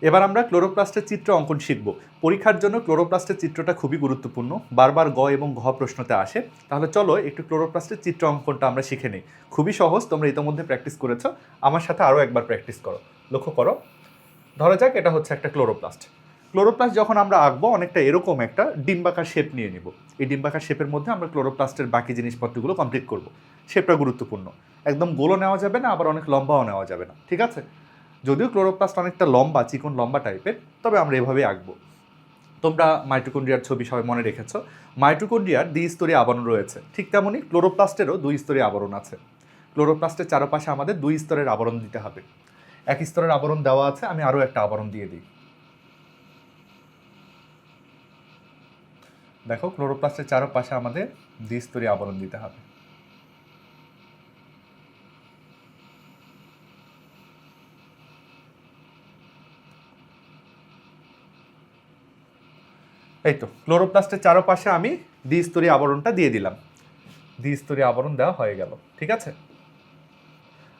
এবার আমরা ক্লোরোপ্লাস্টের চিত্র অঙ্কন শিখব। পরীক্ষার জন্য ক্লোরোপ্লাস্টের চিত্রটা খুবই গুরুত্বপূর্ণ। বারবার গ এবং ঘ প্রশ্নতে আসে। তাহলে চলো একটু ক্লোরোপ্লাস্টের চিত্র অঙ্কনটা আমরা শিখে নিই। খুবই সহজ, তোমরা ইতিমধ্যে প্র্যাকটিস করেছ। আমার সাথে আরও একবার প্র্যাকটিস করো। লক্ষ্য করো। ধরা যাক, এটা হচ্ছে একটা ক্লোরোপ্লাস্ট। ক্লোরোপ্লাস্ট যখন আমরা আঁকবো, অনেকটা এরকম একটা ডিম্বাকার শেপ নিয়ে নিব। এই ডিম্বাকার শেপের মধ্যে আমরা ক্লোরোপ্লাস্টের বাকি জিনিসপত্রগুলো কমপ্লিট করব। শেপটা গুরুত্বপূর্ণ। একদম গোলও নেওয়া যাবে না, আবার অনেক লম্বাও নেওয়া যাবে না। ঠিক আছে? যদিও ক্লোরোপ্লাস্ট অনেকটা লম্বা, চিকন, লম্বা টাইপের তবে আমরা এভাবে আঁকবো। তোমরা মাইটোকন্ড্রিয়ার ছবি সবাই মনে রেখেছো। মাইটোকন্ড্রিয়ার দ্বিস্তরীয় আবরণ রয়েছে। ঠিক তেমনই ক্লোরোপ্লাস্টেরও দুই স্তরীয় আবরণ আছে। ক্লোরোপ্লাস্টের চারপাশে আমাদের দুই স্তরের আবরণ দিতে হবে। এক স্তরের আবরণ দেওয়া আছে, আমি আরও একটা আবরণ দিয়ে দিই। দেখো, ক্লোরোপ্লাস্টের চারপাশে আমাদের দ্বিস্তরীয় আবরণ দিতে হবে। এই তো, ক্লোরোপ্লাস্টের চারপাশে আমি দ্বিস্তরীয় আবরণটা দিয়ে দিলাম। দ্বিস্তরীয় আবরণ দেওয়া হয়ে গেল, ঠিক আছে?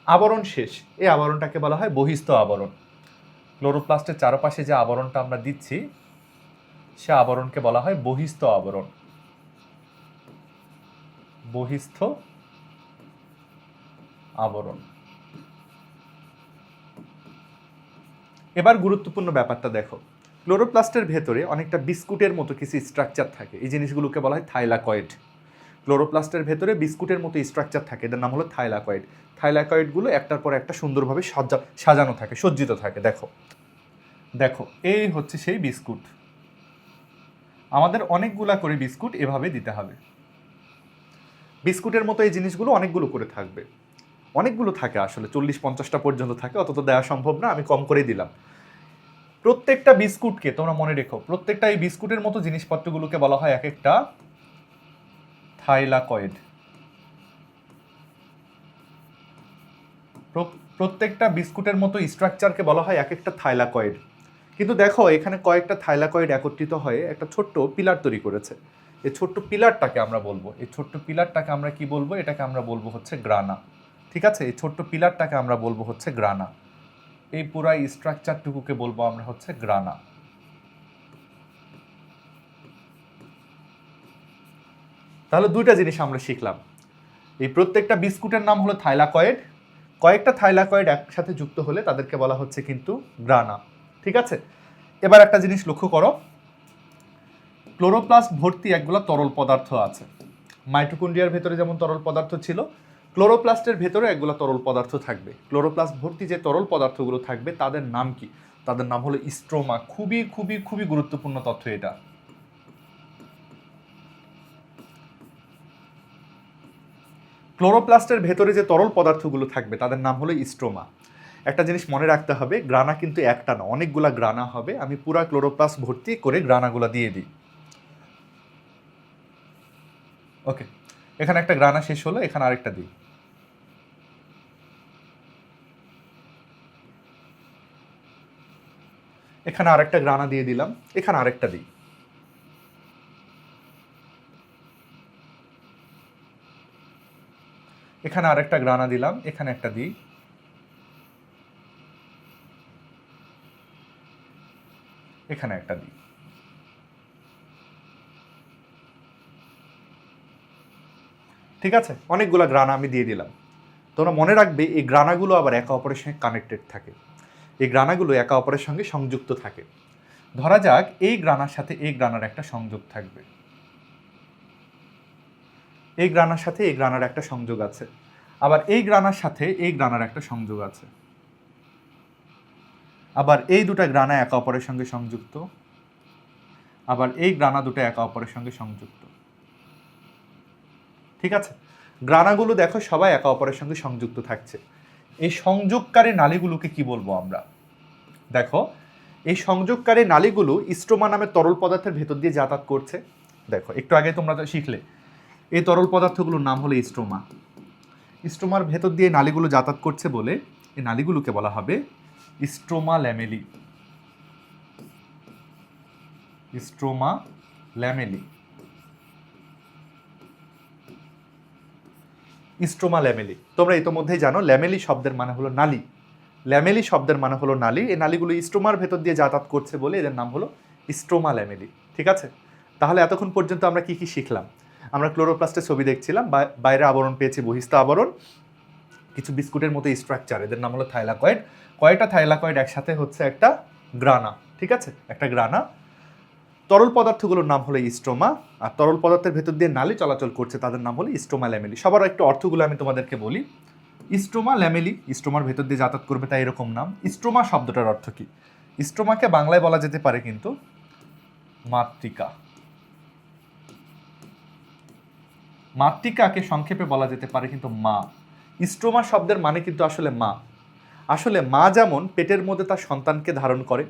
আবরণ শেষ, এই আবরণটাকে বলা হয় বহিস্থ আবরণ। ক্লোরোপ্লাস্টের চারপাশে যে আবরণটা আমরা দিচ্ছি, সে আবরণকে বলা হয় বহিস্থ আবরণ। বহিস্থ আবরণ। এবার গুরুত্বপূর্ণ ব্যাপারটা দেখো। ক্লোরোপ্লাস্টের ভেতরে অনেকটা বিস্কুটের মতো কিছু স্ট্রাকচার থাকে। এই জিনিসগুলোকে বলা হয় থাইলাকয়েড। ক্লোরোপ্লাস্টের ভেতরে বিস্কুটের মতো স্ট্রাকচার থাকে, এটার নাম হলো থাইলাকয়েড। থাইলাকয়েডগুলো একটার পর একটা সুন্দরভাবে সজ্জা সাজানো থাকে, সজ্জিত থাকে, দেখো। দেখো, এই হচ্ছে সেই বিস্কুট। আমাদের অনেকগুলা করে বিস্কুট এভাবে দিতে হবে। বিস্কুটের মতো এই জিনিসগুলো অনেকগুলো করে থাকবে। অনেকগুলো থাকে আসলে, চল্লিশ পঞ্চাশটা পর্যন্ত থাকে, অত তো দেওয়া সম্ভব না, আমি কম করেই দিলাম। প্রত্যেকটা বিস্কুটকে তোমরা মনে রেখো, প্রত্যেকটা এই বিস্কুটের মতো জিনিসপত্রগুলোকে বলা হয় এক একটা থাইলাকয়েড প্রত্যেকটা বিস্কুটের মতো স্ট্রাকচারকে বলা হয় এক একটা থাইলাকয়েড। কিন্তু দেখো, এখানে কয়েকটা থাইলাকয়েড একত্রিত হয়ে একটা ছোট্ট পিলার তৈরি করেছে। এই ছোট্ট পিলারটাকে আমরা বলব। এই ছোট্ট পিলারটাকে আমরা কি বলব? এটাকে আমরা বলব হচ্ছে গ্রানা। ঠিক আছে? এই ছোট্ট পিলারটাকে আমরা বলব হচ্ছে গ্রানা। এই পুরাই স্ট্রাকচারটুকুকে বলব আমরা হচ্ছে গ্রানা। তাহলে দুইটা জিনিস আমরা শিখলাম। এই প্রত্যেকটা বিস্কুটের নাম হলো থাইলাকয়েড। কয়েকটা থাইলাকয়েড একসাথে যুক্ত হলে তাদেরকে বলা হচ্ছে কিন্তু গ্রানা। ঠিক আছে? এবার একটা জিনিস লক্ষ্য করো। ক্লোরোপ্লাস্ট ভর্তি একগুলো তরল পদার্থ আছে। মাইটোকন্ড্রিয়ার ভেতরে যেমন তরল পদার্থ ছিল ক্লোরোপ্লাস্টের ভেতরে একগুলো তরল পদার্থ থাকবে। ক্লোরোপ্লাস্ট ভর্তি যে তরল পদার্থগুলো থাকবে, তাদের নাম কি? তাদের নাম হলো স্ট্রোমা খুবই খুবই খুবই গুরুত্বপূর্ণ তথ্য এটা। ক্লোরোপ্লাস্টের ভেতরে যে তরল পদার্থগুলো থাকবে, তাদের নাম হলো স্ট্রোমা একটা জিনিস মনে রাখতে হবে, গ্রানা কিন্তু একটা না, অনেকগুলা গ্রানা হবে। আমি পুরা ক্লোরোপ্লাস্ট ভর্তি করে গ্রানাগুলো দিয়ে দিই। ওকে, এখানে একটা গ্রানা শেষ হলো, এখানে আরেকটা দিই। এখানে আরেকটা গ্রানা দিয়ে দিলাম, এখানে আরেকটা দিই। এখানে আরেকটা গ্রানা দিলাম, এখানে একটা দিই। এখানে একটা দিই। ঠিক আছে? অনেকগুলো গ্রানা আমি দিয়ে দিলাম। তোমরা মনে রাখবে, এই গ্রানাগুলো আবার একে অপরের সঙ্গে কানেক্টেড থাকে। এই গ্রানাগুলো একে অপরের সঙ্গে সংযুক্ত থাকে। ধরা যাক, এই গ্রানার সাথে এই গ্রানার একটা সংযোগ থাকবে। এই গ্রানার সাথে এই গ্রানার একটা সংযোগ আছে। আবার এই গ্রানার সাথে এই গ্রানার একটা সংযোগ আছে। আবার এই দুটো গ্রানা একে অপরের সঙ্গে সংযুক্ত। আবার এই গ্রানা দুটো একে অপরের সঙ্গে সংযুক্ত। ঠিক আছে? গ্রানাগুলো দেখো সবাই একে অপরের সঙ্গে সংযুক্ত থাকছে। এই সংযোগকারী নালীগুলোকে কি বলব আমরা? দেখো, এই সংযোগকারী নালীগুলো স্ট্রোমা নামের তরল পদার্থের ভেতর দিয়ে যাতায়াত করছে। দেখো, একটু আগে তোমরা শিখলে, এই তরল পদার্থগুলোর নাম হলো স্ট্রোমা স্ট্রোমার ভেতর দিয়ে নালীগুলো যাতায়াত করছে বলে এই নালীগুলোকে বলা হবে stroma lamellae. Stroma lamellae. Stroma lamellae তোমরা ইতোমধ্যেই জানো, ল্যামেলি শব্দের মানে হলো নালী। ল্যামেলি শব্দের মানে হলো নালী। এই নালীগুলো ইস্ট্রোমার ভেতর দিয়ে যাতায়াত করছে বলে এদের নাম হলো ইস্ট্রোমা ল্যামেলি ঠিক আছে? তাহলে এতক্ষণ পর্যন্ত আমরা কি কি শিখলাম? আমরা ক্লোরোপ্লাস্টের ছবি দেখছিলাম বাইরে আবরণ পেয়েছি বহিস্থ আবরণ, কিছু বিস্কুটের মতো স্ট্রাকচার, এদের নাম হলো থাইলাকয়েড। কয়টা থাইলাকয়েড একসাথে হচ্ছে একটা গ্রানা, ঠিক আছে? একটা গ্রানা তরল পদার্থগুলোর নাম হলো ইস্ট্রোমা, আর তরল পদার্থের ভেতর দিয়ে নালী চলাচল করছে, তাদের নাম হলো ইস্ট্রোমা ল্যামেলি। সবার একটু অর্থগুলো আমি তোমাদেরকে বলি। ইস্ট্রোমা ল্যামেলি, ইস্ট্রোমার ভেতর দিয়ে যাতায়াত করবে তাই এরকম নাম। ইস্ট্রোমা শব্দটার অর্থ কি? ইস্ট্রোমাকে বাংলায় বলা যেতে পারে কিন্তু মাতৃকা। মাতৃকাকে সংক্ষেপে বলা যেতে পারে কিন্তু মা। ইস্ট্রোমা শব্দের মানে কিন্তু আসলে মা। আসলে মা যেমন পেটের মধ্যে তার সন্তানকে ধারণ করে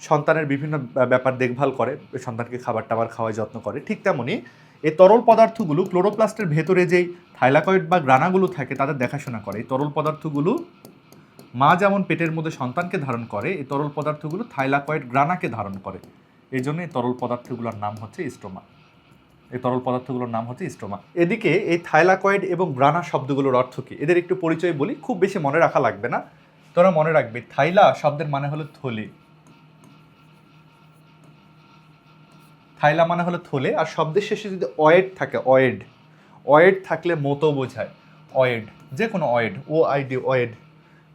সন্তানের বিভিন্ন ব্যা- ব্যাপার দেখভাল করে, সন্তানকে খাবার টাবার খাওয়ায় যত্ন করে, ঠিক তেমনই এই তরল পদার্থগুলো ক্লোরোপ্লাস্টের ভেতরে যেই থাইলাকয়েড বা গ্রানাগুলো থাকে তাদের দেখাশোনা করে। এই তরল পদার্থগুলো মা যেমন পেটের মধ্যে সন্তানকে ধারণ করে, এই তরল পদার্থগুলো থাইলাকয়েড গ্রানাকে ধারণ করে। এই জন্য এই তরল পদার্থগুলোর নাম হচ্ছে স্টোমা। এই তরল পদার্থগুলোর নাম হচ্ছে স্টোমা। এদিকে এই থাইলাকয়েড এবং গ্রানা শব্দগুলোর অর্থ কী? এদের একটু পরিচয় বলি, খুব বেশি মনে রাখা লাগবে না। তোরা মনে রাখবে, থাইলা শব্দের মানে হলো থলি। থাইলা মানে হলো থলে, আর শব্দের শেষে যদি অয়েড থাকে, অয়েড অয়েড থাকলে মতো বোঝায়, অয়েড যে কোনো অয়েড ও আইডি অয়েড।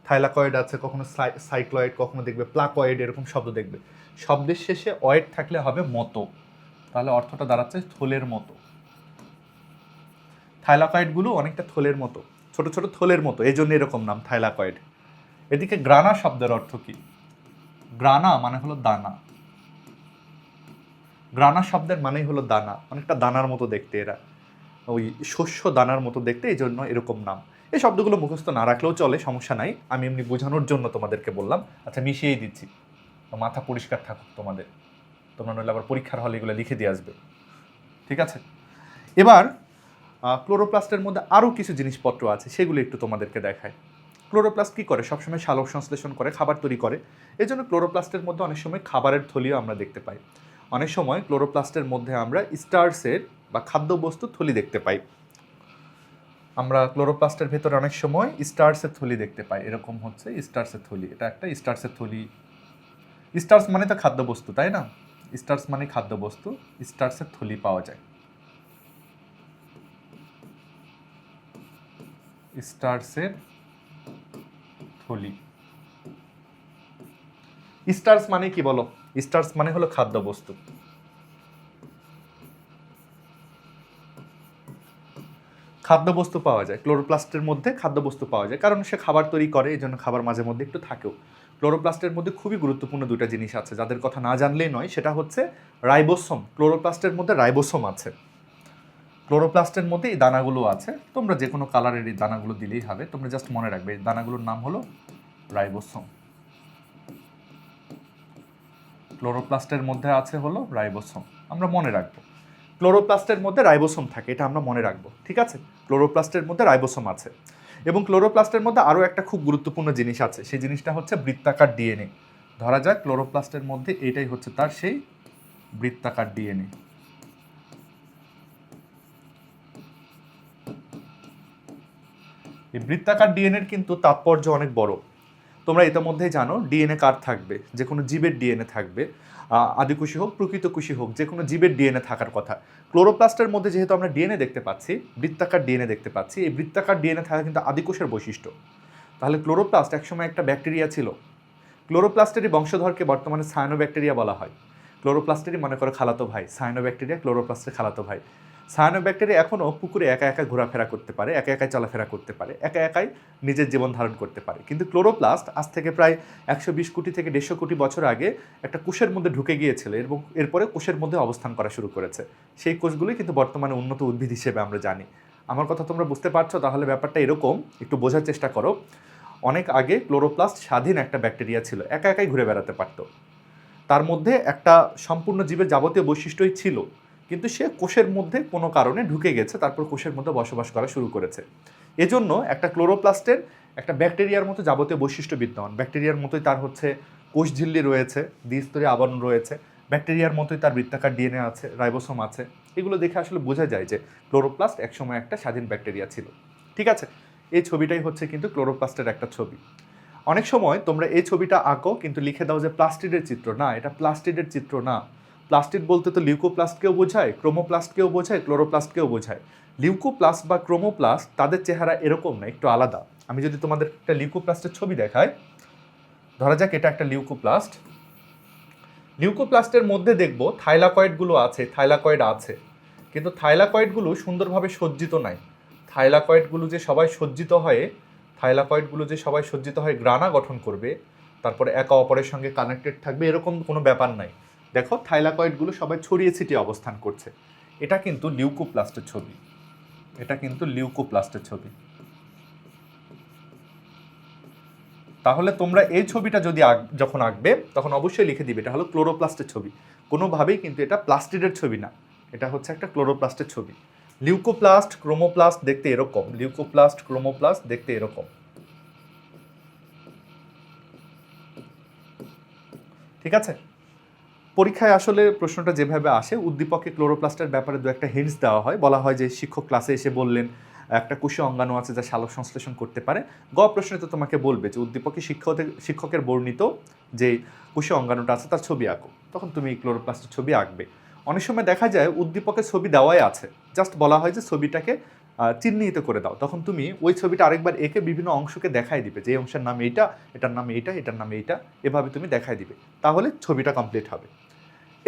থাইলাকয়েড আছে, কখনো সাই- সাইক্লয়েড, কখনো দেখবে প্লাকয়েড, এরকম শব্দ দেখবে। শব্দের শেষে অয়েড থাকলে হবে মতো, তাহলে অর্থটা দাঁড়াচ্ছে থলের মতো। থাইলাকয়েডগুলো অনেকটা থলের মতো, ছোট ছোট থলের মতো এই জন্য এরকম নাম, থাইলাকয়েড। এদিকে গ্রানা শব্দের অর্থ কি? গ্রানা মানে হলো দানা। গ্রানা শব্দের মানেই হলো দানা। অনেকটা দানার মতো দেখতে এরা। ওই শস্য দানার মতো দেখতে এই জন্য এরকম নাম। এই শব্দগুলো মুখস্থ না রাখলেও চলে, সমস্যা নাই। আমি এমনি বোঝানোর জন্য তোমাদেরকে বললাম। আচ্ছা মিশিয়েই দিচ্ছি। মাথা পরিষ্কার থাকুক তোমাদের। তোমরা নইলে আবার পরীক্ষার হলে এগুলো লিখে দিয়ে আসবে। ঠিক আছে? এবার ক্লোরোপ্লাস্টের মধ্যে আরও কিছু জিনিসপত্র আছে, সেগুলো একটু তোমাদেরকে দেখায় ক্লোরোপ্লাস্ট কী করে? সবসময় সালোক সংশ্লেষণ করে, খাবার তৈরি করে। এই জন্য ক্লোরোপ্লাস্টের মধ্যে অনেক সময় খাবারের থলিও আমরা দেখতে পাই। অনেক সময় ক্লোরোপ্লাস্টের মধ্যে আমরা স্টার্সের বা খাদ্যবস্তু থলি দেখতে পাই। আমরা ক্লোরোপ্লাস্টের ভেতরে অনেক সময় স্টার্সের থলি দেখতে পাই। এরকম হচ্ছে স্টার্সের থলি। এটা একটা স্টার্সের থলি। স্টার্স মানে তো খাদ্যবস্তু, তাই না? স্টার্স মানে খাদ্যবস্তু স্টার্সের থলি পাওয়া যায়। স্টার্সের থলি। স্টার্স মানে কি বলো? স্টার্স মানে হলো খাদ্যবস্তু। খাদ্যবস্তু পাওয়া যায়, ক্লোরোপ্লাস্টের মধ্যে খাদ্যবস্তু পাওয়া যায়, কারণ সে খাবার তৈরি করে এই জন্য খাবার মাঝে মধ্যে একটু থাকেও। ক্লোরোপ্লাস্টের মধ্যে খুবই গুরুত্বপূর্ণ দুটা জিনিস আছে, যাদের কথা না জানলেই নয়, সেটা হচ্ছে রাইবোসোম। ক্লোরোপ্লাস্টের মধ্যে রাইবোসোম আছে। ক্লোরোপ্লাস্টের মধ্যে এই দানাগুলো আছে, তোমরা যে কোনো কালারের এই দানাগুলো দিলেই হবে, তোমরা জাস্ট মনে রাখবে, এই দানাগুলোর নাম হলো রাইবোসোম। ক্লোরোপ্লাস্টের মধ্যে আছে হলো রাইবোসোম। আমরা মনে রাখব। ক্লোরোপ্লাস্টের মধ্যে রাইবোসোম থাকে, এটা আমরা মনে রাখব, ঠিক আছে? ক্লোরোপ্লাস্টের মধ্যে রাইবোসোম আছে। এবং ক্লোরোপ্লাস্টের মধ্যে আরও একটা খুব গুরুত্বপূর্ণ জিনিস আছে, সেই জিনিসটা হচ্ছে বৃত্তাকার ডিএনএ। ধরা যাক ক্লোরোপ্লাস্টের মধ্যে এটাই হচ্ছে তার সেই বৃত্তাকার ডিএনএ। এই বৃত্তাকার ডিএনএর কিন্তু তাৎপর্য অনেক বড়। তোমরা ইতিমধ্যেই জানো ডিএনএ কার থাকবে? যে কোনো জীবের ডিএনএ থাকবে। আদিকুশি হোক প্রকৃতকুশি হোক, যে কোনো জীবের ডিএনএ থাকার কথা। ক্লোরোপ্লাস্টের মধ্যে যেহেতু আমরা ডিএনএ দেখতে পাচ্ছি, বৃত্তাকার ডিএনএ দেখতে পাচ্ছি, এই বৃত্তাকার ডিএনএ থাকা কিন্তু আদিকোষের বৈশিষ্ট্য। তাহলে ক্লোরোপ্লাস্ট একসময় একটা ব্যাকটেরিয়া ছিল। ক্লোরোপ্লাস্টেরই বংশধরকে বর্তমানে সায়ানো ব্যাকটেরিয়া বলা হয়। ক্লোরোপ্লাস্টেরই মনে করো খালাতো ভাই সায়ানো ব্যাকটেরিয়া ক্লোরোপ্লাস্টের খালাতো ভাই। সায়ানো ব্যাকটেরিয়া এখনও পুকুরে একা একা ঘোরাফেরা করতে পারে, একা একাই চলাফেরা করতে পারে, একা একাই নিজের জীবন ধারণ করতে পারে। কিন্তু ক্লোরোপ্লাস্ট আজ থেকে প্রায় একশো বিশ কোটি থেকে দেড়শো কোটি বছর আগে একটা কোষের মধ্যে ঢুকে গিয়েছিল এবং এরপরে কোষের মধ্যে অবস্থান করা শুরু করেছে। সেই কোষগুলোই কিন্তু বর্তমানে উন্নত উদ্ভিদ হিসেবে আমরা জানি। আমার কথা তোমরা বুঝতে পারছ, তাহলে ব্যাপারটা এরকম, একটু বোঝার চেষ্টা করো। অনেক আগে ক্লোরোপ্লাস্ট স্বাধীন একটা ব্যাকটেরিয়া ছিল, একা একাই ঘুরে বেড়াতে পারতো। তার মধ্যে একটা সম্পূর্ণ জীবের যাবতীয় বৈশিষ্ট্যই ছিল কিন্তু সে কোষের মধ্যে কোনো কারণে ঢুকে গেছে, তারপর কোষের মধ্যে বসবাস করা শুরু করেছে। এজন্য একটা ক্লোরোপ্লাস্টের একটা ব্যাকটেরিয়ার মতো যাবতীয় বৈশিষ্ট্য বিদ্যমান। ব্যাকটেরিয়ার মতোই তার হচ্ছে কোষ ঝিল্লি রয়েছে দ্বিস্তরী আবরণ রয়েছে। ব্যাকটেরিয়ার মতোই তার বৃত্তাকার ডিএনএ আছে, রাইবোসোম আছে। এগুলো দেখে আসলে বোঝা যায় যে ক্লোরোপ্লাস্ট একসময় একটা স্বাধীন ব্যাকটেরিয়া ছিল। ঠিক আছে? এই ছবিটাই হচ্ছে কিন্তু ক্লোরোপ্লাস্টের একটা ছবি। অনেক সময় তোমরা এই ছবিটা আঁকো, কিন্তু লিখে দাও যে প্লাস্টিডের চিত্র। না, এটা প্লাস্টিডের চিত্র না। প্লাস্টিড বলতে তো লিউকোপ্লাস্টকেও বোঝায়, ক্রোমোপ্লাস্টকেও বোঝায়, ক্লোরোপ্লাস্টকেও বোঝায়। লিউকোপ্লাস্ট বা ক্রোমোপ্লাস্ট তাদের চেহারা এরকম না, একটু আলাদা। আমি যদি তোমাদের একটা লিউকোপ্লাস্টের ছবি দেখাই, ধরা যাক এটা একটা লিউকোপ্লাস্ট। লিউকোপ্লাস্টের মধ্যে দেখব থাইলাকয়েডগুলো আছে, থাইলাকয়েড আছে। কিন্তু থাইলাকয়েডগুলো সুন্দরভাবে সজ্জিত নাই। থাইলাকয়েডগুলো যে সবাই সজ্জিত হয়ে, থাইলাকয়েডগুলো যে সবাই সজ্জিত হয়ে গ্রানা গঠন করবে, তারপরে একে অপরের সঙ্গে কানেক্টেড থাকবে, এরকম কোনো ব্যাপার নাই। দেখো, থাইলাকয়েডগুলো সবাই ছড়িয়ে ছিটিয়ে অবস্থান করছে। এটা কিন্তু লিউকোপ্লাস্টের ছবি। এটা কিন্তু লিউকোপ্লাস্টের ছবি। তাহলে তোমরা এই ছবিটা যদি যখন আঁকবে, তখন অবশ্যই লিখে দিবে, এটা হলো ক্লোরোপ্লাস্টের ছবি। কোনোভাবেই কিন্তু এটা প্লাস্টিডের ছবি না, এটা হচ্ছে একটা ক্লোরোপ্লাস্টের ছবি। লিউকোপ্লাস্ট, ক্রোমোপ্লাস্ট দেখতে এরকম, লিউকোপ্লাস্ট, ক্রোমোপ্লাস্ট দেখতে এরকম। ঠিক আছে? পরীক্ষায় আসলে প্রশ্নটা যেভাবে আসে, উদ্দীপকে ক্লোরোপ্লাস্টের ব্যাপারে দু একটা হিন্টস দেওয়া হয়। বলা হয় যে শিক্ষক ক্লাসে এসে বললেন, একটা কুশি অঙ্গাণু আছে যা সালোক সংশ্লেষণ করতে পারে। গ প্রশ্নে তো তোমাকে বলবে যে উদ্দীপকে শিক্ষকের শিক্ষকের বর্ণিত যে কুশি অঙ্গাণুটা আছে তার ছবি আঁকো। তখন তুমি ক্লোরোপ্লাস্টের ছবি আঁকবে। অনেক সময় দেখা যায় উদ্দীপকের ছবি দেওয়াই আছে। জাস্ট বলা হয় যে ছবিটাকে চিহ্নিত করে দাও। তখন তুমি ওই ছবিটা আরেকবার এঁকে বিভিন্ন অংশকে দেখাই দিবে যে অংশের নাম এইটা, এটার নাম এইটা, এটার নাম এইটা, এভাবে তুমি দেখাই দিবে। তাহলে ছবিটা কমপ্লিট হবে।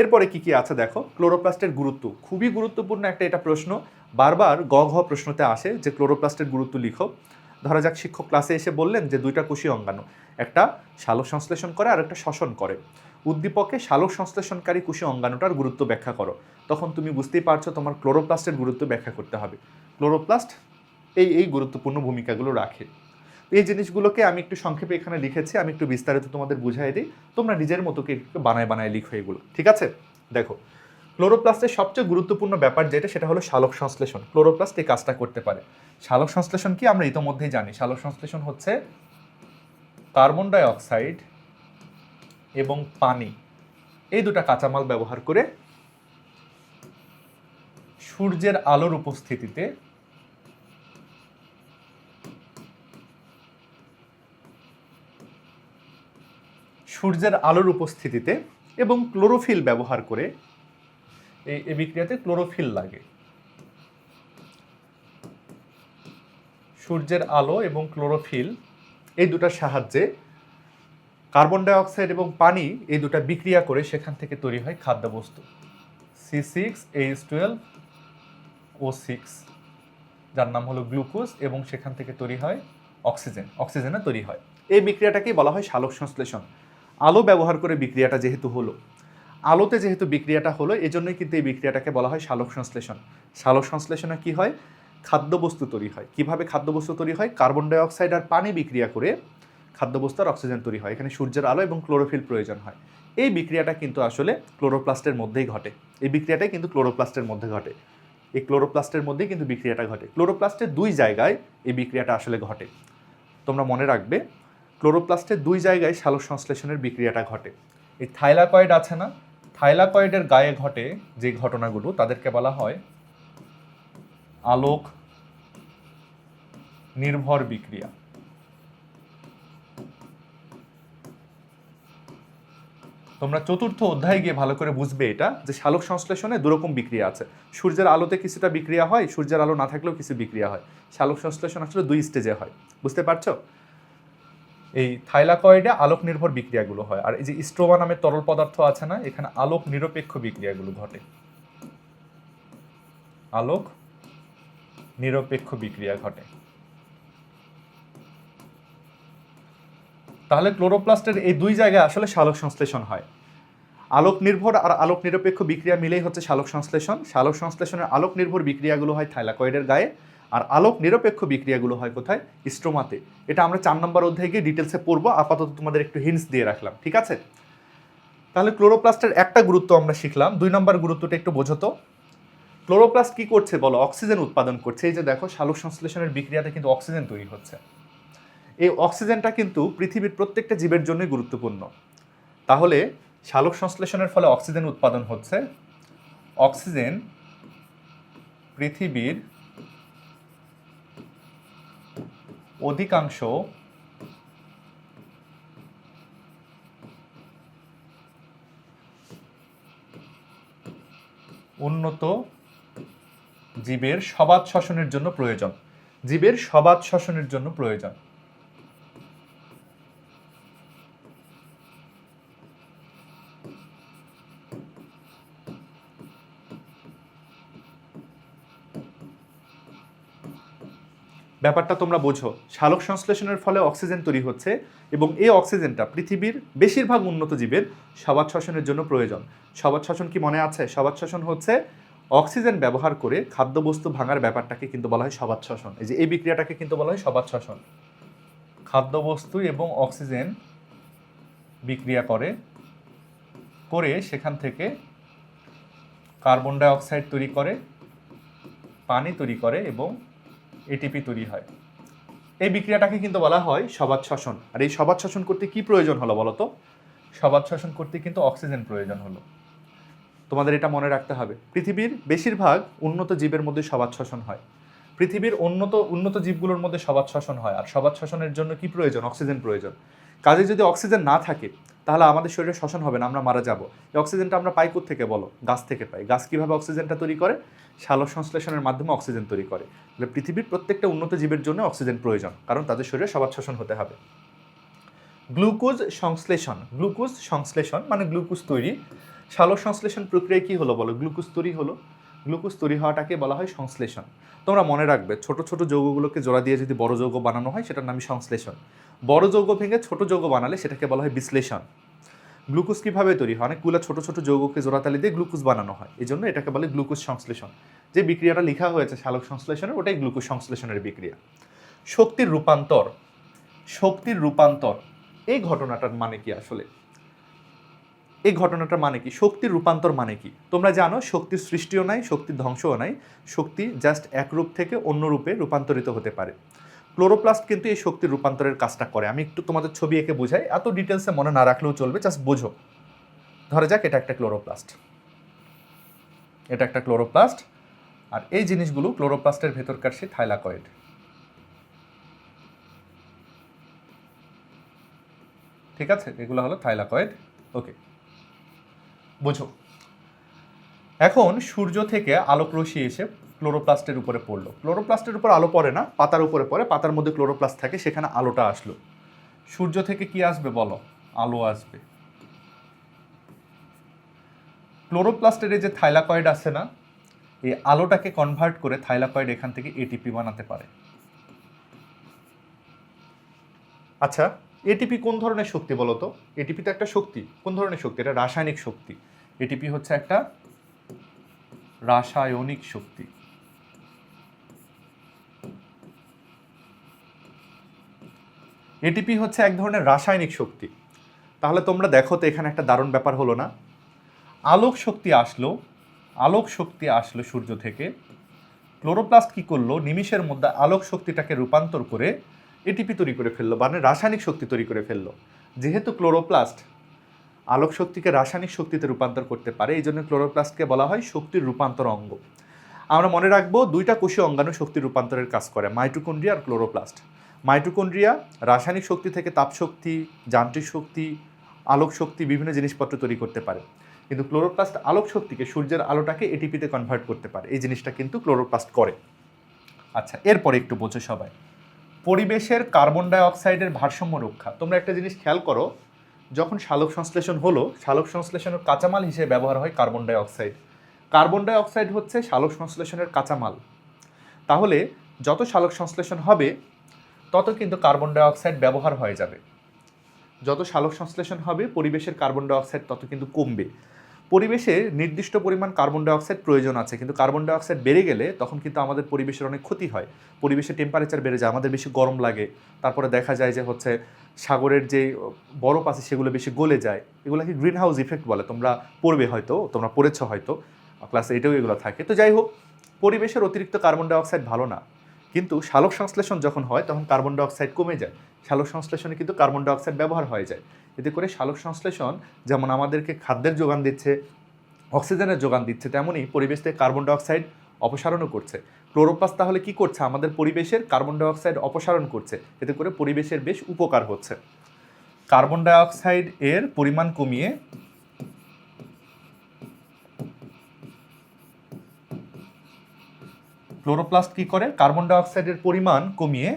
এরপরে কি কি আছে দেখো? ক্লোরোপ্লাস্টের গুরুত্ব। খুবই গুরুত্বপূর্ণ একটা এটা প্রশ্ন। বারবার গ ঘ প্রশ্নতে আসে যে ক্লোরোপ্লাস্টের গুরুত্ব লিখো। ধরা যাক শিক্ষক ক্লাসে এসে বললেন যে দুইটা কোষী অঙ্গাণু। একটা শালক সংশ্লেষণ করে আর একটা শ্বসন করে। উদ্দীপকে শালক সংশ্লেষণকারী কোষী অঙ্গাণুটার গুরুত্ব ব্যাখ্যা করো। তখন তুমি বুঝতেই পারছ তোমার ক্লোরোপ্লাস্টের গুরুত্ব ব্যাখ্যা করতে হবে। ক্লোরোপ্লাস্ট এই এই গুরুত্বপূর্ণ ভূমিকাগুলো রাখে। এই জিনিসগুলোকে আমি একটু সংক্ষেপে এখানে লিখেছি, আমি একটু বিস্তারিত তোমাদের বুঝাই দিই। তোমরা নিজের মতোকে একটু বানায় বানায় লিখো এগুলো, ঠিক আছে? দেখো, ক্লোরোপ্লাস্টের সবচেয়ে গুরুত্বপূর্ণ ব্যাপার যেটা, সেটা হলো সালোক সংশ্লেষণ। ক্লোরোপ্লাস্ট এই কাজটা করতে পারে। সালোক সংশ্লেষণ কি? আমরা ইতোমধ্যেই জানি। সালোক সংশ্লেষণ হচ্ছে কার্বন ডাই অক্সাইড এবং পানি। এই দুটা কাঁচামাল ব্যবহার করে সূর্যের আলোর উপস্থিতিতে সূর্যের আলোর উপস্থিতিতে এবং ক্লোরোফিল ব্যবহার করে এই বিক্রিয়াতে ক্লোরোফিল লাগে। সূর্যের আলো এবং ক্লোরোফিল এই দুটার সাহায্যে কার্বন ডাই অক্সাইড এবং পানি এই দুটা বিক্রিয়া করে সেখান থেকে তৈরি হয় খাদ্যবস্তু। C six, H twelve, O six, যার নাম হলো গ্লুকোজ এবং সেখান থেকে তৈরি হয় অক্সিজেন। অক্সিজেনে তৈরি হয়। এই বিক্রিয়াটাকেই বলা হয় সালোক সংশ্লেষণ আলো ব্যবহার করে বিক্রিয়াটা যেহেতু হলো। আলোতে যেহেতু বিক্রিয়াটা হলো, এজন্যই কিন্তু এই বিক্রিয়াটাকে বলা হয় সালোক সংশ্লেষণ। সালোক সংশ্লেষণে কী হয়? খাদ্যবস্তু তৈরি হয়। কীভাবে খাদ্যবস্তু তৈরি হয়? কার্বন ডাই অক্সাইড আর পানি বিক্রিয়া করে খাদ্যবস্তু আর অক্সিজেন তৈরি হয়। এখানে সূর্যের আলো এবং ক্লোরোফিল প্রয়োজন হয়। এই বিক্রিয়াটা কিন্তু আসলে ক্লোরোপ্লাস্টের মধ্যেই ঘটে। এই বিক্রিয়াটাই কিন্তু ক্লোরোপ্লাস্টের মধ্যে ঘটে। এই ক্লোরোপ্লাস্টের মধ্যেই কিন্তু বিক্রিয়াটা ঘটে। ক্লোরোপ্লাস্টের দুই জায়গায় এই বিক্রিয়াটা আসলে ঘটে। তোমরা মনে রাখবে ক্লোরোপ্লাস্টের দুই জায়গায় সালোক সংশ্লেষণের বিক্রিয়াটা ঘটে। এই থাইলাকয়েড আছে না? থাইলাকয়েডের গায়ে ঘটে যে ঘটনাগুলো, তাদেরকে বলা হয় আলোক নির্ভর বিক্রিয়া। তোমরা চতুর্থ অধ্যায়ে গিয়ে ভালো করে বুঝবে এটা, যে সালোক সংশ্লেষণে দুরকম বিক্রিয়া আছে। সূর্যের আলোতে কিছুটা বিক্রিয়া হয়, সূর্যের আলো না থাকলেও কিছু বিক্রিয়া হয়। সালোক সংশ্লেষণ আসলে দুই স্টেজে হয়। বুঝতে পারছ? এই থাইলাকয়েডে আলোক নির্ভর বিক্রিয়াগুলো হয়। আর এই যে স্ট্রোমা নামের তরল পদার্থ আছে না, এখানে আলোক নিরপেক্ষ বিক্রিয়াগুলো ঘটে। আলোক নিরপেক্ষ বিক্রিয়া ঘটে। তাহলে ক্লোরোপ্লাস্টের এই দুই জায়গায় আসলে সালোক সংশ্লেষণ হয়। আলোক নির্ভর আর আলোক নিরপেক্ষ বিক্রিয়া মিলেই হচ্ছে সালোক সংশ্লেষণ। সালোক সংশ্লেষণের আলোক নির্ভর বিক্রিয়াগুলো হয় থাইলাকয়েডের গায়ে। আর আলোক নিরপেক্ষ বিক্রিয়াগুলো হয় কোথায়? স্ট্রোমাতে এটা আমরা চার নম্বর অধ্যায়ে গিয়ে ডিটেলসে পড়ব। আপাতত তোমাদের একটু হিন্টস দিয়ে রাখলাম, ঠিক আছে? তাহলে ক্লোরোপ্লাস্টের একটা গুরুত্ব আমরা শিখলাম। দুই নম্বর গুরুত্বটা একটু বোঝতো ক্লোরোপ্লাস্ট কি করছে বলো? অক্সিজেন উৎপাদন করছে। এই যে দেখো, সালোক সংশ্লেষণের বিক্রিয়াতে কিন্তু অক্সিজেন তৈরি হচ্ছে। এই অক্সিজেনটা কিন্তু পৃথিবীর প্রত্যেকটা জীবের জন্যই গুরুত্বপূর্ণ। তাহলে সালোক সংশ্লেষণের ফলে অক্সিজেন উৎপাদন হচ্ছে। অক্সিজেন পৃথিবীর অধিকাংশ উন্নত জীবের সবাদ শাসনের জন্য প্রয়োজন। জীবের সবাদ শাসনের জন্য প্রয়োজন। ব্যাপারটা তোমরা বোঝো। শালক সংশ্লেষণের ফলে অক্সিজেন তৈরি হচ্ছে এবং এই অক্সিজেনটা পৃথিবীর বেশিরভাগ উন্নত জীবের সবাত শ্বসনের জন্য প্রয়োজন। সবাত শ্বসন কি মনে আছে? সবাত শ্বসন হচ্ছে অক্সিজেন ব্যবহার করে খাদ্যবস্তু ভাঙার ব্যাপারটাকে কিন্তু বলা হয় সবাত শ্বসন এই যে এই বিক্রিয়াটাকে কিন্তু বলা হয় সবাত শ্বসন খাদ্যবস্তু এবং অক্সিজেন বিক্রিয়া করে করে সেখান থেকে কার্বন ডাই অক্সাইড তৈরি করে, পানি তৈরি করে এবং এটিপি তৈরি হয়। এই বিক্রিয়াটাকে কিন্তু বলা হয় সবাত শ্বসন। আর এই সবাত শ্বসন করতে কি প্রয়োজন হলো বলো তো? সবাত শ্বসন করতে কিন্তু অক্সিজেন প্রয়োজন হলো। তোমাদের এটা মনে রাখতে হবে। পৃথিবীর বেশিরভাগ উন্নত জীবের মধ্যে সবাত শ্বসন হয়। পৃথিবীর উন্নত উন্নত জীবগুলোর মধ্যে সবাত শ্বসন হয়। আর সবাত শ্বসনের জন্য কি প্রয়োজন? অক্সিজেন প্রয়োজন। কাজে যদি অক্সিজেন না থাকে তাহলে আমাদের শরীরে শ্বসন হবে না, আমরা মারা যাব। এই অক্সিজেনটা আমরা পাই থেকে বলো? গাছ থেকে পাই। গাছ কীভাবে অক্সিজেনটা তৈরি করে? সালোক সংশ্লেষণের মাধ্যমে অক্সিজেন তৈরি করে। তাহলে পৃথিবীর প্রত্যেকটা উন্নত জীবের জন্য অক্সিজেন প্রয়োজন, কারণ তাদের শরীরে সবার শ্বসন হতে হবে। গ্লুকোজ সংশ্লেষণ গ্লুকোজ সংশ্লেষণ মানে গ্লুকোজ তৈরি। সালোক সংশ্লেষণ প্রক্রিয়ায় কি হলো বলো? গ্লুকোজ তৈরি হলো। গ্লুকোজ তৈরি হওয়াটাকে বলা হয় সংশ্লেষণ। তোমরা মনে রাখবে, ছোট ছোট যৌগগুলোকে জোড়া দিয়ে যদি বড় যৌগ বানানো হয়, সেটার নামই সংশ্লেষণ। বড় যৌগ ভেঙে ছোট যৌগ বানালে সেটাকে বলা হয় বিশ্লেষণ। গ্লুকোজ কীভাবে তৈরি হয়? অনেকগুলো ছোট ছোট যৌগকে জোড়াতালি দিয়ে গ্লুকোজ বানানো হয়। এই জন্য এটাকে বলে গ্লুকোজ সংশ্লেষণ। যে বিক্রিয়াটা লেখা হয়েছে শালক সংশ্লেষণের ওটাই গ্লুকোজ সংশ্লেষণের বিক্রিয়া। শক্তির রূপান্তর শক্তির রূপান্তর, এই ঘটনাটার মানে কি আসলে? এই ঘটনাটার মানে কি? শক্তির রূপান্তর মানে কি? তোমরা জানো, শক্তির সৃষ্টিও নাই, শক্তির ধ্বংসও নাই, শক্তি জাস্ট এক রূপ থেকে অন্য রূপে রূপান্তরিত হতে পারে। ক্লোরোপ্লাস্ট কিন্তু এই শক্তির রূপান্তরের কাজটা করে। আমি একটু তোমাদের ছবি এঁকে বোঝাই। এত ডিটেলসে মনে না রাখলেও চলবে জাস্ট বোঝো। ধরা যাক এটা একটা ক্লোরোপ্লাস্ট। এটা একটা ক্লোরোপ্লাস্ট। আর এই জিনিসগুলো ক্লোরোপ্লাস্টের ভেতরকার সে থাইলাকয়েড। ঠিক আছে? এগুলো হলো থাইলাকয়েড। ওকে বোঝো। এখন সূর্য থেকে আলোক রশ্মি এসে ক্লোরোপ্লাস্টের উপরে পড়ল। ক্লোরোপ্লাস্টের উপর আলো পড়ে না, পাতার উপরে পড়ে, পাতার মধ্যে ক্লোরোপ্লাস্ট থাকে, সেখানে আলোটা আসলো। সূর্য থেকে কি আসবে বলো? আলো আসবে। ক্লোরোপ্লাস্টের যে থাইলাকয়েড আছে না, এই আলোটাকে কনভার্ট করে থাইলাকয়েড এখান থেকে এটিপি বানাতে পারে। আচ্ছা এটিপি কোন ধরনের শক্তি বলো তো? এটিপি তো একটা শক্তি। কোন ধরনের শক্তি? এটা রাসায়নিক শক্তি। এটিপি হচ্ছে একটা রাসায়নিক শক্তি। এটিপি হচ্ছে এক ধরনের রাসায়নিক শক্তি। তাহলে তোমরা দেখো তো এখানে একটা দারুণ ব্যাপার হলো না। আলোক শক্তি আসলো, আলোক শক্তি আসলো সূর্য থেকে। ক্লোরোপ্লাস্ট কি করল? নিমিষের মধ্যে আলোক শক্তিটাকে রূপান্তর করে এটিপি তৈরি করে ফেলল মানে রাসায়নিক শক্তি তৈরি করে ফেলল। যেহেতু ক্লোরোপ্লাস্ট আলোক শক্তিকে রাসায়নিক শক্তিতে রূপান্তর করতে পারে, এই জন্য ক্লোরোপ্লাস্টকে বলা হয় শক্তির রূপান্তর অঙ্গ। আমরা মনে রাখব দুইটা কোষীয় অঙ্গাণু শক্তির রূপান্তরের কাজ করে, মাইটোকন্ড্রিয়া আর ক্লোরোপ্লাস্ট। মাইটোকন্ড্রিয়া, রাসায়নিক শক্তি থেকে তাপশক্তি, যান্ত্রিক শক্তি, আলোক শক্তি, বিভিন্ন জিনিসপত্র তৈরি করতে পারে। কিন্তু ক্লোরোপ্লাস্ট আলোক শক্তিকে সূর্যের আলোটাকে এটিপিতে কনভার্ট করতে পারে। এই জিনিসটা কিন্তু ক্লোরোপ্লাস্ট করে। আচ্ছা এরপরে একটু বোঝো সবাই। পরিবেশের কার্বন ডাই অক্সাইডের ভারসাম্য রক্ষা। তোমরা একটা জিনিস খেয়াল করো, যখন শালক সংশ্লেষণ হলো, শালক সংশ্লেষণের কাঁচামাল হিসেবে ব্যবহার হয় carbon dioxide carbon dioxide হচ্ছে শালক সংশ্লেষণের কাঁচামাল। তাহলে যত শালক সংশ্লেষণ হবে তত কিন্তু কার্বন ডাইঅক্সাইড ব্যবহার হয়ে যাবে। যত সালোক সংশ্লেষণ হবে, পরিবেশের কার্বন ডাইঅক্সাইড তত কিন্তু কমবে। পরিবেশে নির্দিষ্ট পরিমাণ কার্বন ডাইঅক্সাইড প্রয়োজন আছে, কিন্তু কার্বন ডাইঅক্সাইড বেড়ে গেলে তখন কিন্তু আমাদের পরিবেশের অনেক ক্ষতি হয়। পরিবেশের টেম্পারেচার বেড়ে যায়, আমাদের বেশি গরম লাগে। তারপরে দেখা যায় যে হচ্ছে সাগরের যে বরফ আছে, সেগুলো বেশি গলে যায়। এগুলোকে গ্রিন হাউস ইফেক্ট বলে। তোমরা পড়বে হয়তো, তোমরা পড়েছ হয়তো ক্লাস এইটেও এগুলো থাকে। তো যাই হোক, পরিবেশের অতিরিক্ত কার্বন ডাই অক্সাইড ভালো না। কিন্তু শালক সংশ্লেষণ যখন হয়, তখন কার্বন ডাইঅক্সাইড কমে যায়। শালক সংশ্লেষণে কিন্তু কার্বন ডাইঅক্সাইড ব্যবহার হয়ে যায়। এতে করে শালক সংশ্লেষণ যেমন আমাদেরকে খাদ্যের যোগান দিচ্ছে, অক্সিজেনের যোগান দিচ্ছে তেমনই পরিবেশ থেকে কার্বন ডাইঅক্সাইড অপসারণও করছে। ক্লোরোপ্লাস তাহলে কি করছে? আমাদের পরিবেশের কার্বন ডাইঅক্সাইড অপসারণ করছে। এতে করে পরিবেশের বেশ উপকার হচ্ছে। কার্বন ডাই অক্সাইড এর পরিমাণ কমিয়ে ক্লোরোপ্লাস্ট কি করে? কার্বন ডাইঅক্সাইডের পরিমাণ কমিয়ে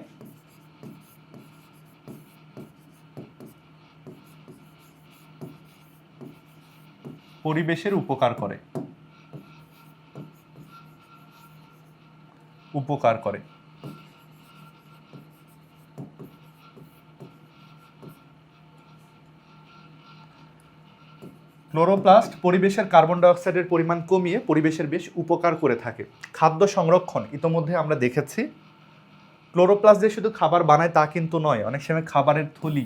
পরিবেশের উপকার করে। উপকার করে। ক্লোরোপ্লাস্ট পরিবেশের কার্বন ডাইঅক্সাইডের পরিমাণ কমিয়ে পরিবেশের বেশ উপকার করে থাকে। খাদ্য সংরক্ষণ, ইতোমধ্যে আমরা দেখেছি। ক্লোরোপ্লাস্ট যে শুধু খাবার বানায় তা কিন্তু নয়, অনেক সময় খাবারের থলি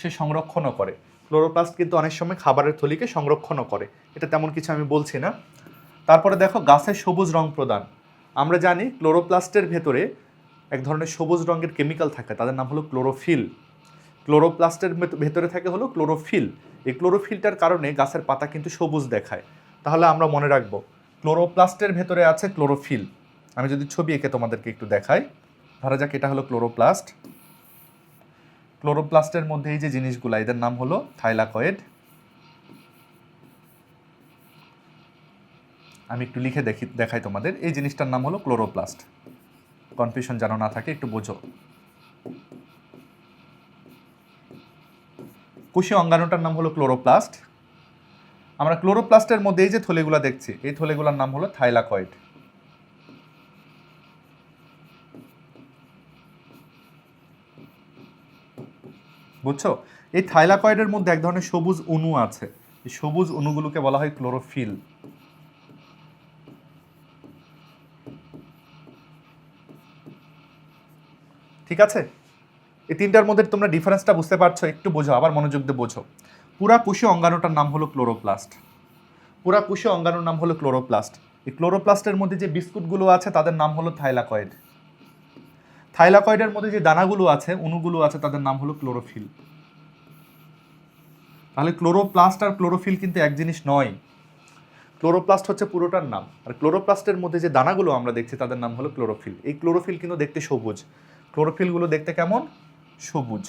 সে সংরক্ষণও করে। ক্লোরোপ্লাস্ট কিন্তু অনেক সময় খাবারের থলিকে সংরক্ষণও করে। এটা তেমন কিছু আমি বলছি না। তারপরে দেখো গাছের সবুজ রং প্রদান। আমরা জানি ক্লোরোপ্লাস্টের ভেতরে এক ধরনের সবুজ রঙের কেমিক্যাল থাকে, তাদের নাম হলো ক্লোরোফিল। ক্লোরোপ্লাস্টের ভেত- ভেতরে থাকে হলো ক্লোরোফিল। এই ক্লোরোফিলটার কারণে গাছের পাতা কিন্তু সবুজ দেখায়। তাহলে আমরা মনে রাখব, ক্লোরোপ্লাস্টের ভেতরে আছে ক্লোরোফিল। আমি যদি ছবি এঁকে তোমাদেরকে একটু দেখাই, ধরা যাক এটা হলো ক্লোরোপ্লাস্ট। ক্লোরোপ্লাস্টের মধ্যে এই যে জিনিসগুলো, এদের নাম হলো থাইলাকয়েড। আমি একটু লিখে দেখি, দেখাই তোমাদের। এই জিনিসটার নাম হলো ক্লোরোপ্লাস্ট। কনফিউশন যেন না থাকে, একটু বোঝো। কোষীয় অঙ্গাণুটার নাম হলো ক্লোরোপ্লাস্ট। আমরা ক্লোরোপ্লাস্টের মধ্যে এই যে থলেগুলো দেখছি, এই থলেগুলোর নাম হলো থাইলাকয়েড। বুঝছ? এই থাইলাকয়েডের মধ্যে এক ধরনের সবুজ অণু আছে। এই সবুজ অণুগুলোকে বলা হয় ক্লোরোফিল। ঠিক আছে? এই তিনটার মধ্যে তোমরা ডিফারেন্সটা বুঝতে পারছ, একটু বোঝো, আবার মনোযোগ দিয়ে বোঝো। পুরা কোষীয় অঙ্গাণুটার নাম হলো ক্লোরোপ্লাস্ট। পুরা কোষীয় অঙ্গাণুর নাম হলো ক্লোরোপ্লাস্ট। এই ক্লোরোপ্লাস্টের মধ্যে যে বিস্কুটগুলো আছে, তাদের নাম হলো থাইলাকয়েড। থাইলাকয়েডের মধ্যে যে দানাগুলো আছে অণুগুলো আছে, তাদের নাম হলো ক্লোরোফিল। তাহলে ক্লোরোপ্লাস্ট আর ক্লোরোফিল কিন্তু এক জিনিস নয়। ক্লোরোপ্লাস্ট হচ্ছে পুরোটার নাম। আর ক্লোরোপ্লাস্টের মধ্যে যে দানাগুলো আমরা দেখছি, তাদের নাম হলো ক্লোরোফিল। এই ক্লোরোফিল কিন্তু দেখতে সবুজ। ক্লোরোফিলগুলো দেখতে কেমন? সবুজ।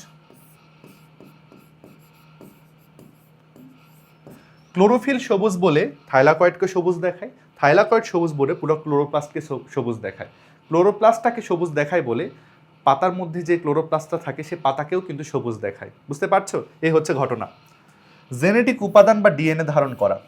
ক্লোরোফিল সবুজ বলে থাইলাকয়েডকে সবুজ দেখায়। থাইলাকয়েড সবুজ বলে পুরো ক্লোরোপ্লাস্টকে সবুজ দেখায়। ক্লোরোপ্লাস্টটাকে সবুজ দেখায় বলে পাতার মধ্যে যে ক্লোরোপ্লাস্টটা থাকে, সে পাতাকেও কিন্তু সবুজ দেখায়। বুঝতে পারছ? এই হচ্ছে ঘটনা। জেনেটিক উপাদান বা ডিএনএ ধারণ করা।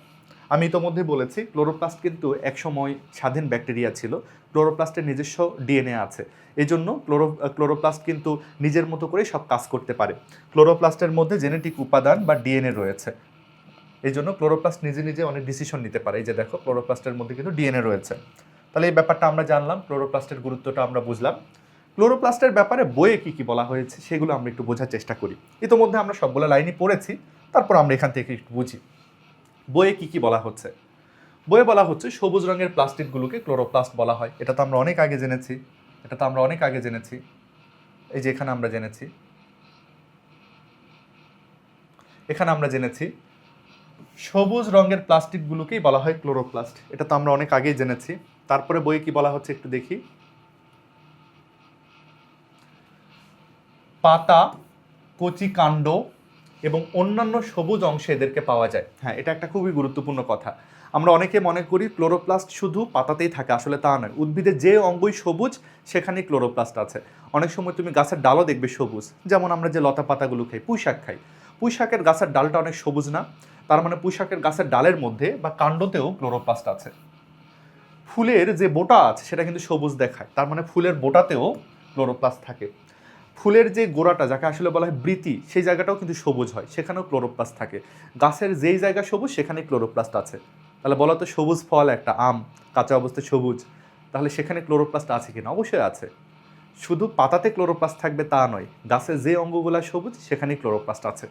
আমি ইতোমধ্যে বলেছি, ক্লোরোপ্লাস্ট কিন্তু একসময় স্বাধীন ব্যাকটেরিয়া ছিল। ক্লোরোপ্লাস্টের নিজস্ব ডিএনএ আছে। এই জন্য ক্লোরো, ক্লোরোপ্লাস্ট কিন্তু নিজের মতো করে সব কাজ করতে পারে। ক্লোরোপ্লাস্টের মধ্যে জেনেটিক উপাদান বা ডিএনএ রয়েছে। এই জন্য ক্লোরোপ্লাস্ট নিজে নিজে অনেক ডিসিশন নিতে পারে। এই যে দেখো, ক্লোরোপ্লাস্টের মধ্যে কিন্তু ডিএনএ রয়েছে। তাহলে এই ব্যাপারটা আমরা জানলাম, ক্লোরোপ্লাস্টের গুরুত্বটা আমরা বুঝলাম। ক্লোরোপ্লাস্টের ব্যাপারে বইয়ে কি কি বলা হয়েছে সেগুলো আমরা একটু বোঝার চেষ্টা করি। ইতোমধ্যে আমরা সবগুলো লাইনই পড়েছি, তারপর আমরা এখান থেকে একটু বুঝি। বইয়ে কি কি বলা হচ্ছে? বইয়ে বলা হচ্ছে সবুজ রঙের প্লাস্টিকগুলোকে ক্লোরোপ্লাস্ট বলা হয়। এটা তো আমরা অনেক আগে জেনেছি। এটা তো আমরা অনেক আগে জেনেছি। এই যে এখানে আমরা জেনেছি। এখানে আমরা জেনেছি সবুজ রঙের প্লাস্টিকগুলোকেই বলা হয় ক্লোরোপ্লাস্ট। এটা তো আমরা অনেক আগেই জেনেছি। তারপরে বইয়ে কি বলা হচ্ছে একটু দেখি। পাতা, কচি কাণ্ড এবং অন্যান্য সবুজ অংশে এদেরকে পাওয়া যায়। হ্যাঁ এটা একটা খুবই গুরুত্বপূর্ণ কথা। আমরা অনেকে মনে করি ক্লোরোপ্লাস্ট শুধু পাতাতেই থাকে, আসলে তা নয়। উদ্ভিদের যে অঙ্গই সবুজ, সেখানেই ক্লোরোপ্লাস্ট আছে। অনেক সময় তুমি গাছের ডালও দেখবে সবুজ। যেমন আমরা যে লতা পাতাগুলো খাই পুঁই শাক খাই। পুঁই শাকের গাছের ডালটা অনেক সবুজ না? তার মানে পুঁই শাকের গাছের ডালের মধ্যে বা কাণ্ডতেও ক্লোরোপ্লাস্ট আছে। ফুলের যে বোটা আছে, সেটা কিন্তু সবুজ দেখায়। তার মানে ফুলের বোটাতেও ক্লোরোপ্লাস্ট থাকে। ফুলের যে গোড়াটা, যাকে আসলে বলা হয় বৃতি, সেই জায়গাটাও কিন্তু সবুজ হয়। সেখানেও ক্লোরোপ্লাস্ট থাকে। গাছের যেই জায়গা সবুজ সেখানে ক্লোরোপ্লাস্ট আছে। তাহলে বলো তো, সবুজ ফল, একটা আম, কাঁচা অবস্থায় সবুজ, তাহলে সেখানে ক্লোরোপ্লাস্ট আছে কিনা? অবশ্যই আছে। শুধু পাতাতে ক্লোরোপ্লাস্ট থাকবে তা নয় গাছের যে অঙ্গগুলো সবুজ, সেখানেই ক্লোরোপ্লাস্ট আছে।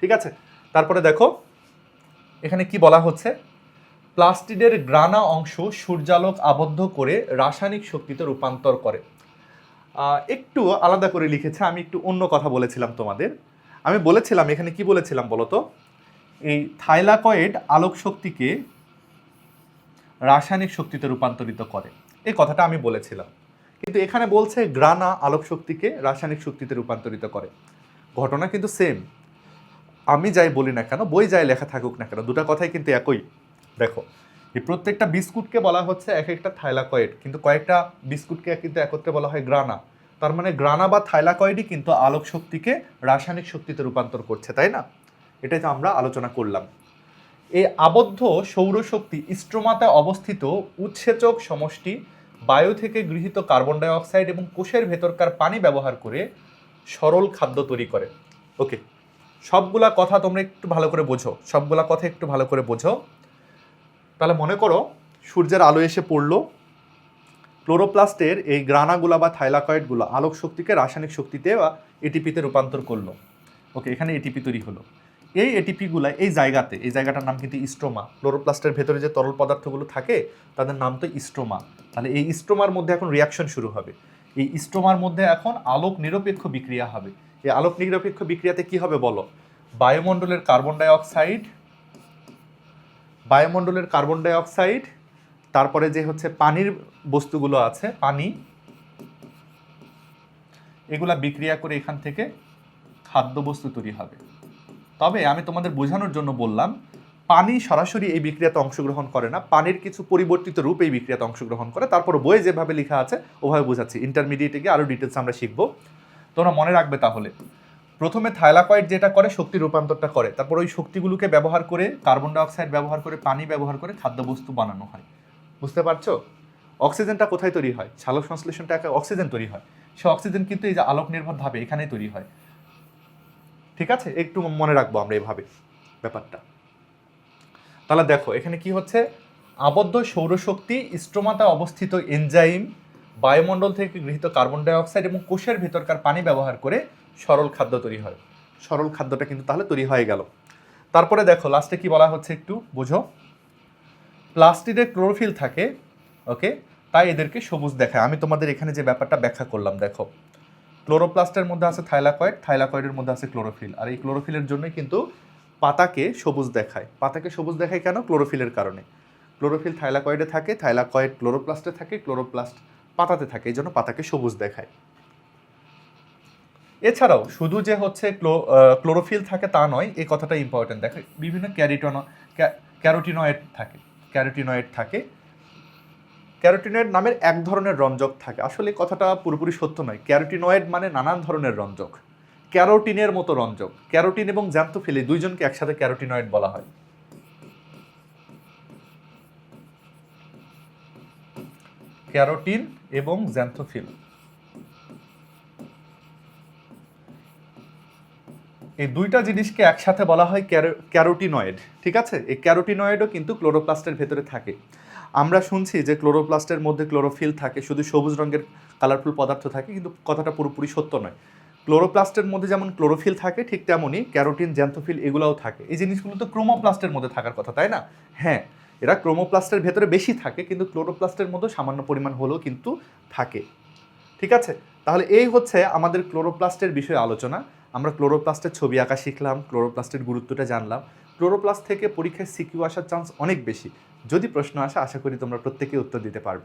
ঠিক আছে? তারপরে দেখো, এখানে কি বলা হচ্ছে? প্লাস্টিডের গ্রানা অংশ সূর্যালোক আবদ্ধ করে রাসায়নিক শক্তিতে রূপান্তর করে। একটু আলাদা করে লিখেছে, আমি একটু অন্য কথা বলেছিলাম তোমাদের। আমি বলেছিলাম, এখানে কি বলেছিলাম বলো তো? এই থাইলাকয়েড আলোক শক্তিকে রাসায়নিক শক্তিতে রূপান্তরিত করে। এই কথাটা আমি বলেছিলাম। কিন্তু এখানে বলছে গ্রানা আলোক শক্তিকে রাসায়নিক শক্তিতে রূপান্তরিত করে। ঘটনা কিন্তু সেম আমি যাই বলি না কেন, বই যাই লেখা থাকুক না কেন, দুটা কথাই কিন্তু একই। দেখো এই প্রত্যেকটা বিস্কুটকে বলা হচ্ছে এক একটা থাইলাকয়েড, কিন্তু কয়েকটা বিস্কুটকে কিন্তু একত্রে বলা হয় গ্রানা। তার মানে গ্রানা বা থাইলাকয়েডই কিন্তু আলোক শক্তিকে রাসায়নিক শক্তিতে রূপান্তর করছে, তাই না? এটাই তো আমরা আলোচনা করলাম। এই আবদ্ধ সৌরশক্তি স্ট্রোমাতে অবস্থিত উৎসেচক সমষ্টি বায়ু থেকে গৃহীত কার্বন ডাই অক্সাইড এবং কোষের ভেতরকার পানি ব্যবহার করে সরল খাদ্য তৈরি করে। ওকে, সবগুলা কথা তোমরা একটু ভালো করে বোঝো, সবগুলা কথা একটু ভালো করে বোঝো। তাহলে মনে করো সূর্যের আলো এসে পড়ল। ক্লোরোপ্লাস্টের এই গ্রানাগুলা বা থাইলাকয়েডগুলো আলোক শক্তিকে রাসায়নিক শক্তিতে বা এটিপিতে রূপান্তর করল। ওকে এখানে এটিপি তৈরি হলো। এই এটিপিগুলা এই জায়গাতে, এই জায়গাটার নাম কিন্তু ইস্ট্রোমা। ক্লোরোপ্লাস্টের ভেতরে যে তরল পদার্থগুলো থাকে, তাদের নাম তো ইস্ট্রোমা। তাহলে এই ইস্ট্রোমার মধ্যে এখন রিয়াকশন শুরু হবে। এই ইস্ট্রোমার মধ্যে এখন আলোক নিরপেক্ষ বিক্রিয়া হবে। এই আলোক নিরপেক্ষ বিক্রিয়াতে কি হবে বলো? বায়ুমণ্ডলের কার্বন ডাই অক্সাইড বায়ুমণ্ডলের কার্বন ডাই অক্সাইড তারপরে যে হচ্ছে পানির বস্তুগুলো আছে, পানি, এগুলা বিক্রিয়া করে এখান থেকে খাদ্যবস্তু তৈরি হবে। তবে আমি তোমাদের বোঝানোর জন্য বললাম, পানি সরাসরি এই বিক্রিয়াতে অংশগ্রহণ করে না। পানির কিছু পরিবর্তিত রূপ এই বিক্রিয়াতে অংশগ্রহণ করে। তারপর বইয়ে যেভাবে লেখা আছে, ওভাবে বোঝাচ্ছি। ইন্টারমিডিয়েটে গিয়ে আরও ডিটেলস আমরা শিখব। তোমরা মনে রাখবে তাহলে প্রথমে থাইলাকয়েড যেটা করে, শক্তি রূপান্তরটা করে। তারপর ওই শক্তিগুলোকে ব্যবহার করে, কার্বন ডাইঅক্সাইড ব্যবহার করে, পানি ব্যবহার করে খাদ্যবস্তু বানানো হয়। বুঝতে পারছ? অক্সিজেনটা কোথায় তৈরি হয়? সালোক সংশ্লেষণটা একটা অক্সিজেন তৈরি হয়। সে অক্সিজেন কিন্তু এই যে আলোক নির্ভর ধাপে এখানেই তৈরি হয়। ঠিক আছে? একটু মনে রাখব আমরা এভাবে ব্যাপারটা। তাহলে দেখো, এখানে কি হচ্ছে? আবদ্ধ সৌরশক্তি স্ট্রোমাতে অবস্থিত এনজাইম বায়ুমণ্ডল থেকে গৃহীত কার্বন ডাই অক্সাইড এবং কোষের ভেতরকার পানি ব্যবহার করে সরল খাদ্য তৈরি হয়। সরল খাদ্যটা কিন্তু তাহলে তৈরি হয়ে গেল। তারপরে দেখো লাস্টে কি বলা হচ্ছে একটু বোঝো। প্লাস্টিকে ক্লোরোফিল থাকে ওকে তাই এদেরকে সবুজ দেখায়। আমি তোমাদের এখানে যে ব্যাপারটা ব্যাখ্যা করলাম, দেখো। ক্লোরোপ্লাস্টের মধ্যে আছে থাইলাকয়েড, থাইলাকয়েডের মধ্যে আছে ক্লোরোফিল আর এই ক্লোরোফিলের জন্যই কিন্তু পাতাকে সবুজ দেখায়। পাতাকে সবুজ দেখায় কেন? ক্লোরোফিলের কারণে। ক্লোরোফিল থাইলাকয়েডে থাকে, থাইলাকয়েড ক্লোরোপ্লাস্টে থাকে ক্লোরোপ্লাস্ট পাতাতে থাকে। এই জন্য পাতাকে সবুজ দেখায়। এছাড়াও, শুধু যে হচ্ছে ক্লো- ক্লোরোফিল থাকে তা নয়, এই কথাটা ইম্পর্টেন্ট দেখো, বিভিন্ন ক্যারিটন ক্যারোটিনয়েড থাকে ক্যারোটিনয়েড থাকে। ক্যারোটিনয়েড নামের এক ধরনের রঞ্জক থাকে। আসলে কথাটা পুরোপুরি সত্য নয়। ক্যারোটিনয়েড মানে নানান ধরনের রঞ্জক। ক্যারোটিনের মতো রঞ্জক। ক্যারোটিন এবং জ্যান্থোফিল দুইজনকে একসাথে ক্যারোটিনয়েড বলা হয়। ক্যারোটিন এবং জ্যান্থোফিল। এই দুইটা জিনিসকে একসাথে বলা হয় ক্যারো- ক্যারোটিনয়েড, ঠিক আছে? এই ক্যারোটিনয়েডও কিন্তু ক্লোরোপ্লাস্টের ভেতরে থাকে। আমরা শুনছি যে ক্লোরোপ্লাস্টের মধ্যে ক্লোরোফিল থাকে, শুধু সবুজ রঙের কালারফুল পদার্থ থাকে, কিন্তু কথাটা পুরোপুরি সত্য নয়। ক্লোরোপ্লাস্টের মধ্যে যেমন ক্লোরোফিল থাকে, ঠিক তেমনই ক্যারোটিন, জ্যান্থোফিল এগুলোও থাকে। এই জিনিসগুলো তো ক্রোমোপ্লাস্টের মধ্যে থাকার কথা, তাই না? হ্যাঁ এরা ক্রোমোপ্লাস্টের ভেতরে বেশি থাকে, কিন্তু ক্লোরোপ্লাস্টের মধ্যে সামান্য পরিমাণ হলেও কিন্তু থাকে। ঠিক আছে? তাহলে এই হচ্ছে আমাদের ক্লোরোপ্লাস্টের বিষয়ে আলোচনা। আমরা ক্লোরোপ্লাস্টের ছবি আঁকা শিখলাম, ক্লোরোপ্লাস্টের গুরুত্বটা জানলাম। ক্লোরোপ্লাস্ট থেকে পরীক্ষায় সিকিউ আসার চান্স অনেক বেশি। যদি প্রশ্ন আসে, আশা করি তোমরা প্রত্যেকেই উত্তর দিতে পারবে।